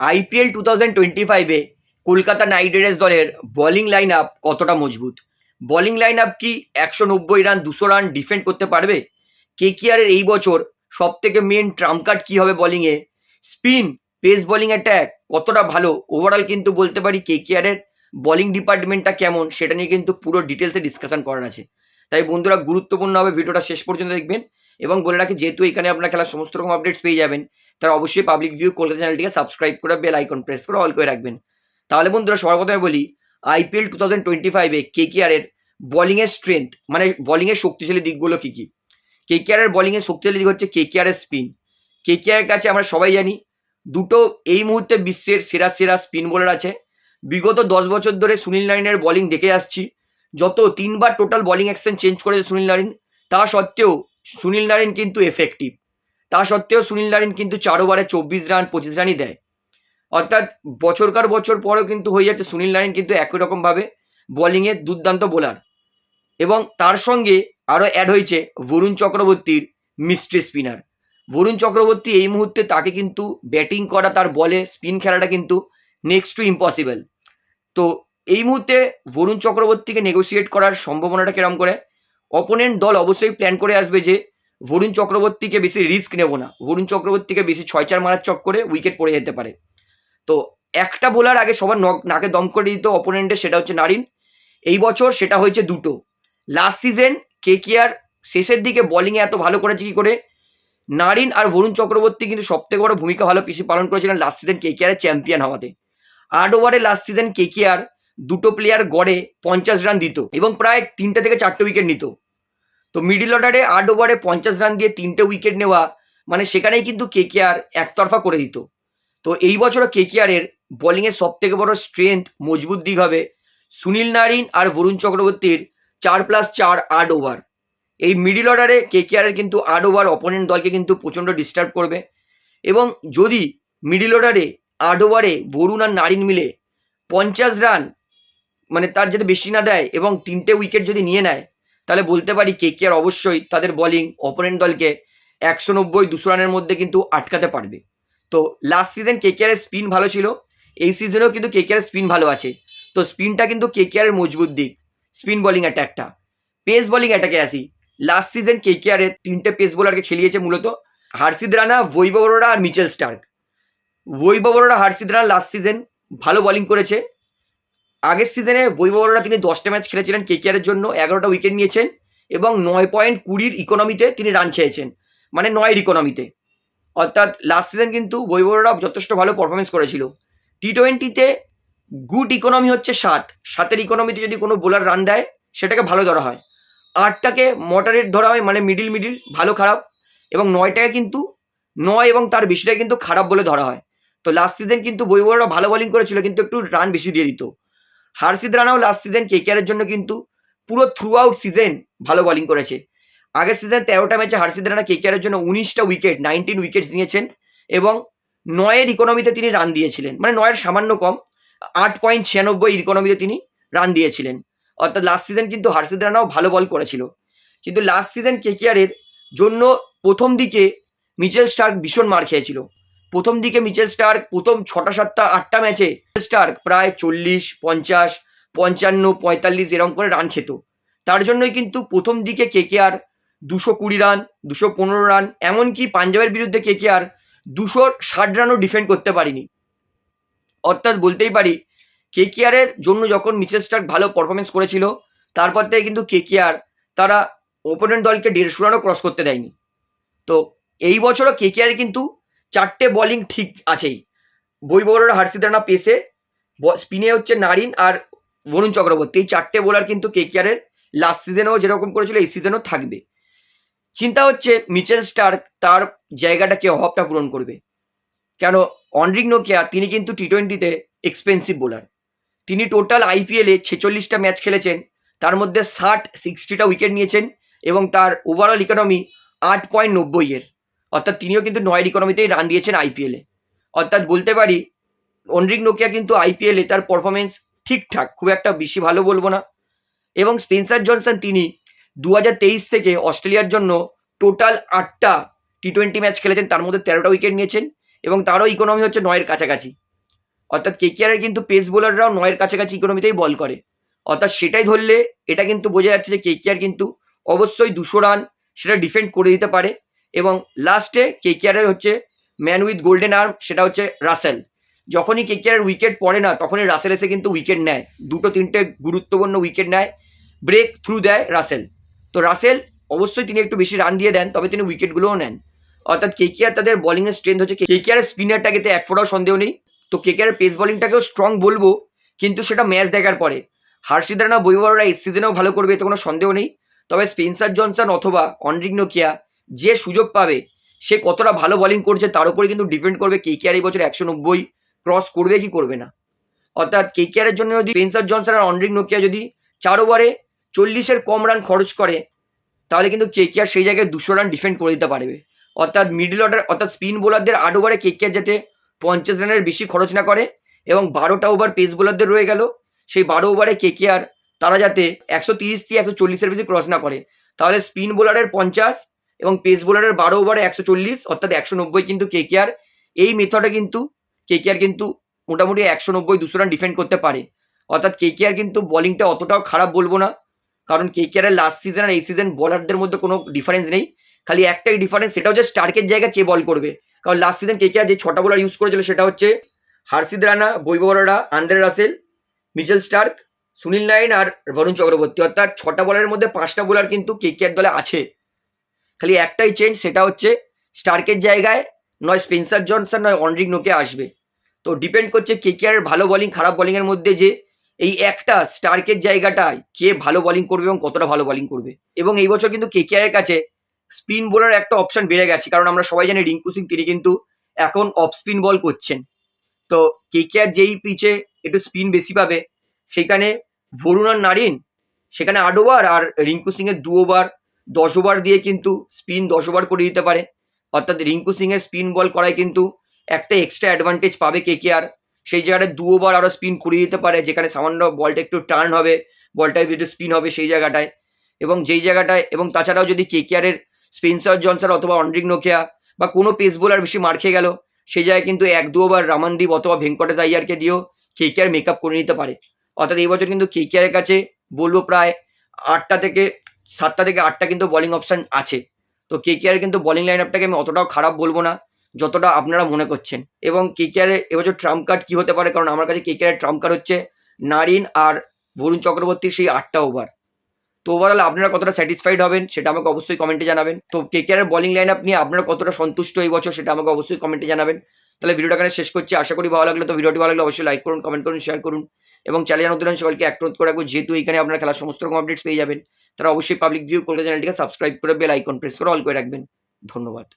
IPL two thousand twenty ফাইভে Kolkata Knight Riders দলের bowling line up কতটা মজবুত? বোলিং লাইন আপ কি একশো নব্বই রান দুশো রান ডিফেন্ড করতে পারবে? কে কেকিআরের এই বছর সব থেকে মেন ট্রাম্প কার্ড কী হবে বোলিংয়ে স্পিন পেস বোলিং অ্যাট্যাক কতটা ভালো? ওভারঅল কিন্তু বলতে পারি কে কেকিআরের বোলিং ডিপার্টমেন্টটা কেমন সেটা নিয়ে কিন্তু পুরো ডিটেলসে ডিসকাশন করার আছে। তাই বন্ধুরা গুরুত্বপূর্ণ হবে, ভিডিওটা শেষ পর্যন্ত দেখবেন এবং বলে রাখি, যেহেতু এখানে আপনার খেলার সমস্ত রকম আপডেটস পেয়ে যাবেন তারা অবশ্যই পাবলিক ভিউ কলকাতা চ্যানেলটিকে সাবস্ক্রাইব করে বেল আইকন প্রেস করে অল করে রাখবেন। তাহলে বন্ধুরা, সবার প্রথমে বলি আইপিএল টু থাউজেন্ড টোয়েন্টি ফাইভে কেকিআরের বোলিংয়ের স্ট্রেংথ মানে বোলিংয়ের শক্তিশালী দিকগুলো কী কী? কেকিআরের বোলিংয়ের শক্তিশালী দিক হচ্ছে কেকিআরের স্পিন কেকিআরের কাছে আমরা সবাই জানি, দুটো এই মুহূর্তে বিশ্বের সেরা সেরা স্পিন বোলার আছে। বিগত দশ বছর ধরে সুনীল নারিনের বোলিং দেখে আসছি। যত তিনবার টোটাল বোলিং অ্যাকশন চেঞ্জ করেছে সুনীল নারিন, তা সত্ত্বেও সুনীল নারিন কিন্তু এফেক্টিভ তা সত্ত্বেও সুনীল নারিন কিন্তু চার ওভারে চব্বিশ রান, পঁচিশ রানই দেয়। অর্থাৎ বছরকার বছর পরেও কিন্তু হয়ে যাচ্ছে সুনীল নারিন কিন্তু একই রকমভাবে বোলিংয়ে দুর্দান্ত বোলার। এবং তার সঙ্গে আরও অ্যাড হয়েছে বরুণ চক্রবর্তীর মিস্ট্রি স্পিনার বরুণ চক্রবর্তী এই মুহূর্তে তাকে কিন্তু ব্যাটিং করা, তার বলে স্পিন খেলাটা কিন্তু নেক্সট টু ইম্পসিবল তো এই মুহূর্তে বরুণ চক্রবর্তীকে নেগোসিয়েট করার সম্ভাবনাটা কেরম করে? অপোনেন্ট দল অবশ্যই প্ল্যান করে আসবে যে বরুণ চক্রবর্তীকে বেশি রিস্ক নেব না। বরুণ চক্রবর্তীকে বেশি ছয় চার মারার চক্করে উইকেট পড়ে যেতে পারে। তো একটা বোলার আগে সবার নক দম করে দিত অপোনেন্টের সেটা হচ্ছে নারিন। এই বছর সেটা হয়েছে দুটো। লাস্ট সিজন কেকিআর শেষের দিকে বোলিংয়ে এত ভালো করেছে কি করে? নারিন আর বরুণ চক্রবর্তী কিন্তু সবথেকে বড় ভূমিকা ভালো পিছিয়ে পালন করেছিলেন লাস্ট সিজন কেকিআরের চ্যাম্পিয়ন হওয়াতে। আট ওভারে লাস্ট সিজন কেকিআর দুটো প্লেয়ার গড়ে পঞ্চাশ রান দিত এবং প্রায় তিনটে থেকে চারটে উইকেট নিত। তো মিডিল অর্ডারে আট ওভারে পঞ্চাশ রান দিয়ে তিনটে উইকেট নেওয়া মানে সেখানেই কিন্তু কেকেআর একতরফা করে দিত। তো এই কেকেআরের বোলিংয়ের সব থেকে বড় স্ট্রেংথ মজবুত দিক হবে সুনীল নারিন আর বরুণ চক্রবর্তীর চার প্লাস চার আট ওভার এই মিডিল অর্ডারে কেকেআরের কিন্তু আট ওভার অপোনেন্ট দলকে কিন্তু প্রচণ্ড ডিস্টার্ব করবে। এবং যদি মিডিল অর্ডারে আট ওভারে বরুণ আর নারিন মিলে পঞ্চাশ রান মানে তার যদি বেশি না দেয় এবং তিনটে উইকেট যদি নিয়ে নেয় তাহলে বলতে পারি কেকেআর অবশ্যই তাদের বোলিং অপোনেন্ট দলকে একশো নব্বই দুশো রানের মধ্যে কিন্তু আটকাতে পারবে। তো লাস্ট সিজন কে কেকেআরের স্পিন ভালো ছিল, এই সিজনেও কিন্তু কে কেকেআরের স্পিন ভালো আছে। তো স্পিনটা কিন্তু কে কেকেআরের মজবুত দিক স্পিন বোলিং অ্যাটাকটা পেস বোলিং অ্যাটাকে আসি। লাস্ট সিজন কে কেকেআরের তিনটে পেস বোলারকে খেলিয়েছে মূলত হার্ষিদ রানা, বৈভব অরোরা আর Mitchell Starc. Vaibhav Arora, Harshit Rana last season ভালো বোলিং করেছে। আগের সিজনে বৈভব অরোরা তিনি দশটা ম্যাচ খেলেছিলেন কেকেআরের জন্য, এগারোটা উইকেট নিয়েছেন এবং নয় পয়েন্ট কুড়ির ইকোনমিতে তিনি রান খেয়েছেন মানে নয়ের ইকোনমিতে অর্থাৎ লাস্ট সিজন কিন্তু বৈভব অরোরা যথেষ্ট ভালো পারফরমেন্স করেছিল। টি টোয়েন্টিতে গুড ইকোনমি হচ্ছে সাত। সাতের ইকোনমিতে যদি কোনো বোলার রান দেয়, সেটাকে ভালো ধরা হয়। আটটাকে মডারেট ধরা হয় মানে মিডিল মিডিল ভালো খারাপ। এবং নয়টাকে কিন্তু নয় এবং তার বেশিটা কিন্তু খারাপ বলে ধরা হয়। তো লাস্ট সিজন কিন্তু বৈভবরা ভালো বোলিং করেছিল, কিন্তু একটু রান বেশি দিয়ে দিত। হার্ষিদ রানাও লাস্ট সিজন কেকেআরের জন্য কিন্তু পুরো থ্রু আউট সিজন ভালো বোলিং করেছে। আগের সিজন তেরোটা ম্যাচে হার্ষিদ রানা কেকেআরের জন্য উনিশটা উইকেট নাইনটিন উইকেট নিয়েছেন এবং নয়ের ইকোনমিতে তিনি রান দিয়েছিলেন। মানে নয়ের সামান্য কম, আট পয়েন্ট ছিয়ানব্বই ইকোনমিতে তিনি রান দিয়েছিলেন। অর্থাৎ লাস্ট সিজন কিন্তু হার্ষিদ রানাও ভালো বল করেছিল। কিন্তু লাস্ট সিজন কেকেআরের জন্য প্রথম দিকে মিচেল স্টার্ক ভীষণ মার খেয়েছিল। প্রথম দিকে মিচেল স্টার্ক, প্রথম ছটা সাতটা আটটা ম্যাচে স্টার্ক প্রায় চল্লিশ, পঞ্চাশ, পঞ্চান্ন, পঁয়তাল্লিশ এরকম করে রান খেত। তার জন্যই কিন্তু প্রথম দিকে কে কে কেকেআর দুশো কুড়ি রান দুশো পনেরো রান এমনকি পাঞ্জাবের বিরুদ্ধে কে কে কেকেআর দুশো ষাট রানও ডিফেন্ড করতে পারিনি। অর্থাৎ বলতেই পারি কেকেআরের জন্য যখন মিচেল স্টার্ক ভালো পারফরমেন্স করেছিল, তারপর থেকে কিন্তু কে কে কেকেআর তারা ওপোনেন্ট দলকে দেড়শো রানও ক্রস করতে দেয়নি। তো এই বছরও কেকেআর কিন্তু চারটে বোলিং ঠিক আছেই। বৈভবরা হার্ষিদ রানা পেসে স্পিনে হচ্ছে নারিন আর বরুণ চক্রবর্তী। এই চারটে বোলার কিন্তু কেকেআরের লাস্ট সিজনেও যেরকম করেছিল, এই সিজনেও থাকবে। চিন্তা হচ্ছে মিচেল স্টার্ক তার জায়গাটাকে অভাবটা পূরণ করবে। কেন? অনরিক নোকিয়া, তিনি কিন্তু টি টোয়েন্টিতে এক্সপেন্সিভ বোলার তিনি টোটাল আইপিএলে ছেচল্লিশটা ম্যাচ খেলেছেন, তার মধ্যে ষাট সিক্সটিটা উইকেট নিয়েছেন এবং তার ওভারঅল ইকোনমি আট পয়েন্ট নব্বইয়ের অর্থাৎ তিনিও কিন্তু নয়ের ইকোনমিতেই রান দিয়েছেন আইপিএলে অর্থাৎ বলতে পারি, অনরিক নোকিয়া কিন্তু আইপিএলে তার পারফরমেন্স ঠিকঠাক, খুব একটা বেশি ভালো বলব না। এবং স্পেন্সার জনসন তিনি দু থেকে অস্ট্রেলিয়ার জন্য টোটাল আটটা টি টোয়েন্টি ম্যাচ খেলেছেন, তার মধ্যে তেরোটা উইকেট নিয়েছেন এবং তারও ইকোনমি হচ্ছে নয়ের কাছাকাছি। অর্থাৎ কেকেআরের কিন্তু পেস বোলাররাও নয়ের কাছাকাছি ইকোনমিতেই বল করে। অর্থাৎ সেটাই ধরলে এটা কিন্তু বোঝা যাচ্ছে যে কেকেআর কিন্তু অবশ্যই দুশো রান সেটা ডিফেন্ড করে দিতে পারে। এবং লাস্টে কেকেআরের হচ্ছে ম্যান উইথ গোল্ডেন আর্ম সেটা হচ্ছে রাসেল যখনই কেকেআরের উইকেট পড়ে না, তখনই রাসেল এসে কিন্তু উইকেট নেয়। দুটো তিনটে গুরুত্বপূর্ণ উইকেট নেয়। ব্রেক থ্রু দেয় রাসেল তো রাসেল অবশ্যই তিনি একটু বেশি রান দিয়ে দেন, তবে তিনি উইকেটগুলোও নেন। অর্থাৎ কেকেআর তাদের বলিংয়ের স্ট্রেংথ হচ্ছে কেকেআর স্পিনারটাকে এক ফোটাও সন্দেহ নেই। তো কেকেআর পেস বলিংটাকেও স্ট্রং বলব, কিন্তু সেটা ম্যাচ দেখার পরে। হার্ষিদ রানা বৈভবরা এই সিজনেও ভালো করবে এতে কোনো সন্দেহ নেই। তবে স্পেন্সার জনসন অথবা অনরিক নোকিয়া যে সুযোগ পাবে, সে কতটা ভালো বোলিং করছে তার উপরে কিন্তু ডিপেন্ড করবে কেকেআর এই বছর একশো নব্বই ক্রস করবে কি করবে না। অর্থাৎ কেকেআরের জন্য যদি স্পেন্সার জনসন আর অনরিক নোকিয়া যদি চার ওভারে চল্লিশের কম রান খরচ করে, তাহলে কিন্তু কেকেআর সেই জায়গায় দুশো রান ডিফেন্ড করে দিতে পারবে। অর্থাৎ মিডল অর্ডার অর্থাৎ স্পিন বোলারদের আট ওভারে কেকেআর যাতে পঞ্চাশ রানের বেশি খরচ না করে এবং বারোটা ওভার পেস বোলারদের রয়ে গেল, সেই বারো ওভারে কেকেআর তারা যাতে একশো তিরিশ থেকে একশো চল্লিশের বেশি ক্রস না করে। তাহলে স্পিন বোলারের পঞ্চাশ এবং পেস বোলারের বারো ওভারে একশো চল্লিশ, অর্থাৎ একশো নব্বই কিন্তু কে কেকেআর এই মেথডে কিন্তু কে কেকেআর কিন্তু মোটামুটি একশো নব্বই দুশো রান ডিফেন্ড করতে পারে। অর্থাৎ কে কেকেআর কিন্তু বোলিংটা অতটাও খারাপ বলব না, কারণ কে কেকেআরের লাস্ট সিজন আর এই সিজন বলারদের মধ্যে কোনো ডিফারেন্স নেই। খালি একটাই ডিফারেন্স সেটা হচ্ছে স্টার্কের জায়গায় কে বল করবে। কারণ লাস্ট সিজন কে কেকেআর যে ছটা বোলার ইউজ করেছিল সেটা হচ্ছে Harshit Rana Vaibhav Andre Russell Mitchell Starc Sunil nine আর বরুণ চক্রবর্তী অর্থাৎ ছটা বলারের মধ্যে পাঁচটা বোলার কিন্তু কে কেকেআর দলে আছে। খালি একটাই চেঞ্জ সেটা হচ্ছে স্টার্কের জায়গায় নয় স্পেন্সার জনসন নয় অনরিক নোকে আসবে। তো ডিপেন্ড করছে কেকেআরের ভালো বলিং খারাপ বোলিংয়ের মধ্যে যে এই একটা স্টার্কের জায়গাটায় কে ভালো বলিং করবে এবং কতটা ভালো বলিং করবে। এবং এই বছর কিন্তু কেকেআরের কাছে স্পিন বোলার একটা অপশন বেড়ে গেছে, কারণ আমরা সবাই জানি রিঙ্কু সিং তিনি কিন্তু এখন অফ স্পিন বল করছেন। তো কেকেআর যেই পিচে একটু স্পিন বেশি পাবে সেখানে ভরুণ আর নারিন সেখানে আট ওভার আর রিঙ্কু সিংয়ের দু ওভার দশ ওভার দিয়ে কিন্তু স্পিন দশ ওভার করে দিতে পারে। অর্থাৎ রিঙ্কু সিংয়ের স্পিন বল করায় কিন্তু একটা এক্সট্রা অ্যাডভান্টেজ পাবে কেকেআর সেই জায়গাটায় দু ওভার আরও স্পিন করিয়ে দিতে পারে, যেখানে সামান্য বলটা একটু টার্ন হবে বলটা একটু স্পিন হবে সেই জায়গাটায়। এবং যেই জায়গাটায়, এবং তাছাড়াও যদি কেকেআরের স্পেন্সার জনসন অথবা অনরিক নোকিয়া বা কোনো পেস বোলার বেশি মার খেয়ে গেল, সেই জায়গায় কিন্তু এক দু ওভার রামানদীপ অথবা ভেঙ্কটেশ আইয়ারকে দিয়েও কেকেআর মেকআপ করে নিতে পারে। অর্থাৎ এই বছর কিন্তু কেকেআরের কাছে বলব প্রায় আটটা থেকে সাতটা থেকে আটটা কিন্তু বোলিং অপশান আছে। তো কেকেআর কিন্তু বোলিং লাইন আপটাকে আমি অতটাও খারাপ বলব না, যতটা আপনারা মনে করছেন। এবং কেকেআরের এবছর ট্রাম্প কার্ড কী হতে পারে? কারণ আমার কাছে কেকেআরের ট্রাম্প কার্ড হচ্ছে নারিন আর বরুণ চক্রবর্তীর সেই আটটা ওভার তো ওভারঅল আপনারা কতটা স্যাটিসফাইড হবেন সেটা আমাকে অবশ্যই কমেন্টে জানাবেন। তো কেকেআরের বলিং লাইন আপ নিয়ে আপনারা কতটা সন্তুষ্ট এই বছর সেটা আমাকে অবশ্যই কমেন্টে জানাবেন। তাহলে ভিডিওটা এখানে শেষ করছি। আশা করি ভালো লাগল। তো ভিডিওটি ভালো লাগলে অবশ্যই লাইক করুন কমেন্ট করুন শেয়ার করুন। এবং চ্যানেল নতুন সকলকে অ্যাক্রোধ করে রাখব। যেহেতু এখানে আপনারা খেলার সমস্ত রকম আপডেটস পেয়ে যাবেন। তারা অবশ্যই পাবলিক ভিউ কলকাতা চ্যানেলটিকে সাবস্ক্রাইব করে বেল আইকন প্রেস করে অল করে রাখবেন। ধন্যবাদ।